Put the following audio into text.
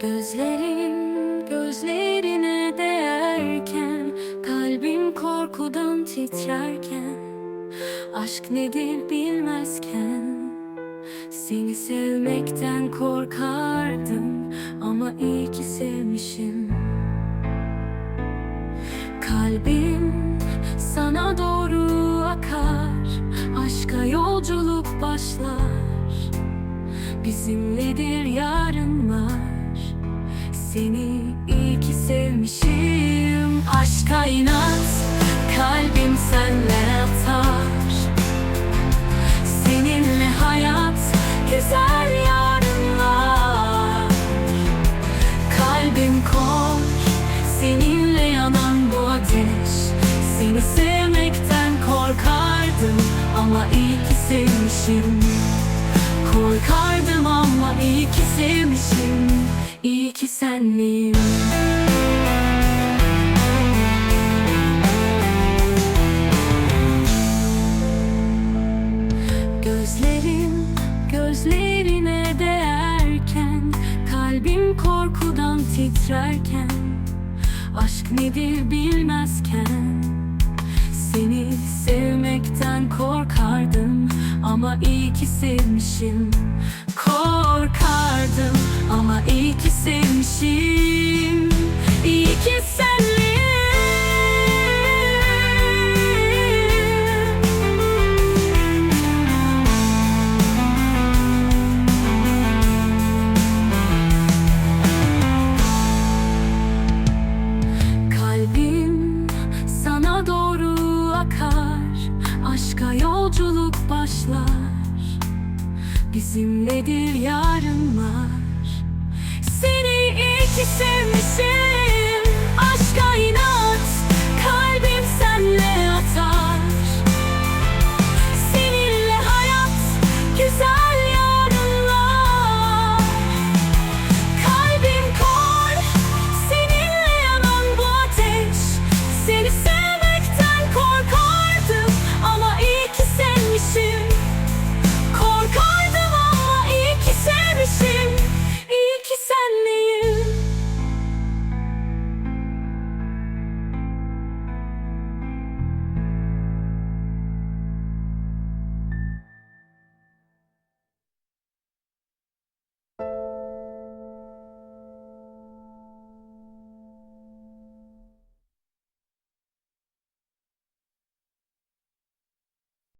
Gözlerim gözlerine değerken Kalbim korkudan titrerken Aşk nedir bilmezken Seni sevmekten korkardım Ama iyi ki sevmişim. Kalbim sana doğru akar Aşka yolculuk başlar Bizimledir yarınlar Seni iyi ki sevmişim. Aşka inat Kalbim senle atar Seninle hayat Güzel yarınlar. Kalbim kor Seninle yanan bu ateş. Seni sevmekten korkardım Ama iyi ki sevmişim. Korkardım iyi ki sevmişim İyi ki senliyim. Gözlerim gözlerine değerken Kalbim korkudan titrerken Aşk nedir bilmezken. Seni sevmekten korkardım Ama iyi ki sevmişim Korkardım ama iyi ki sevmişim. İyi ki senliyim Kalbim sana doğru akar Aşka yolculuk başlar Bizimledir yarınlar. Seni iyi ki sevmişim